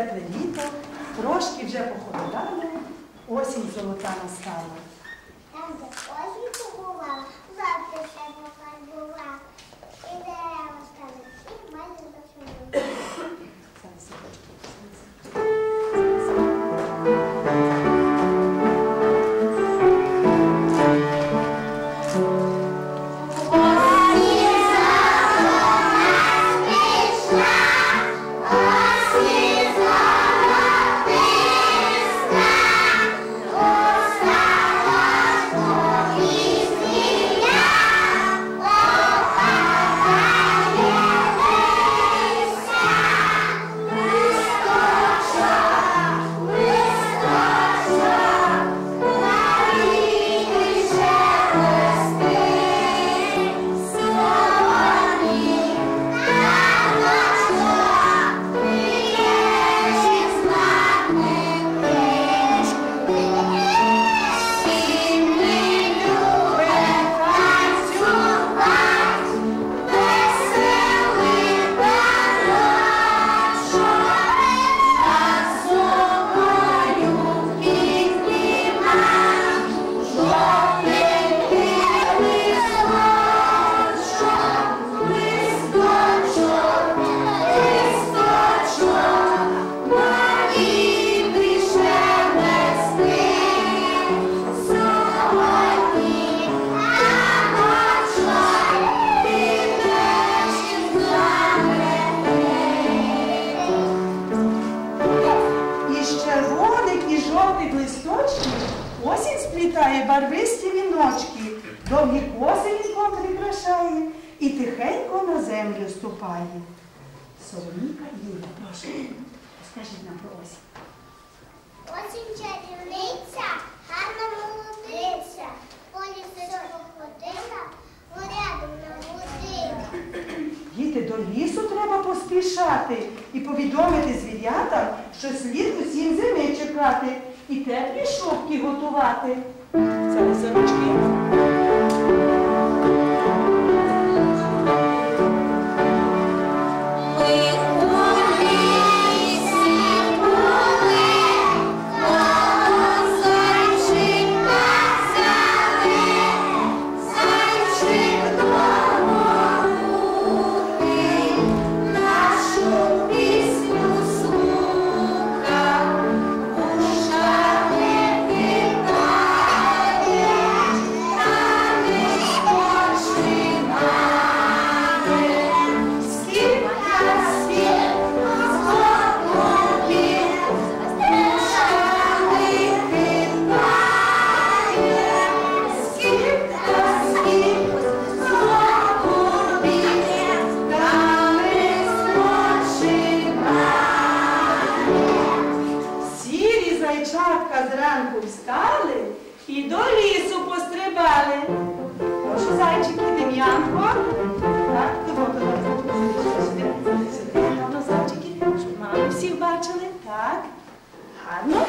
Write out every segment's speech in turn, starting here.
тепле літо, трошки вже похолодало, осінь золота настала. Довгі коси вінком прикрашає і тихенько на землю ступає. Соломіка Юля, прошу, скажіть нам про осінь. Осінь чарівниця, гарна молодиця, полі сирого ходила, порядок наводила. Діти, до лісу треба поспішати і повідомити звірятам, що слід усім зими чекати і теплі шубки готувати. Зараз за ручки. Янко. Так, добре, добре. Сюди, сюди, сюди. Назавчики, щоб всіх бачили. Так. Гарно.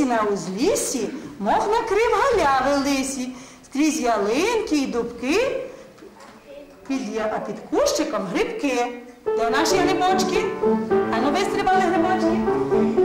Лісі на узліссі мов накрив галяви лисі, скрізь ялинки і дубки, під, а під кущиком грибки. Де наші грибочки? А ну вистрибали грибочки.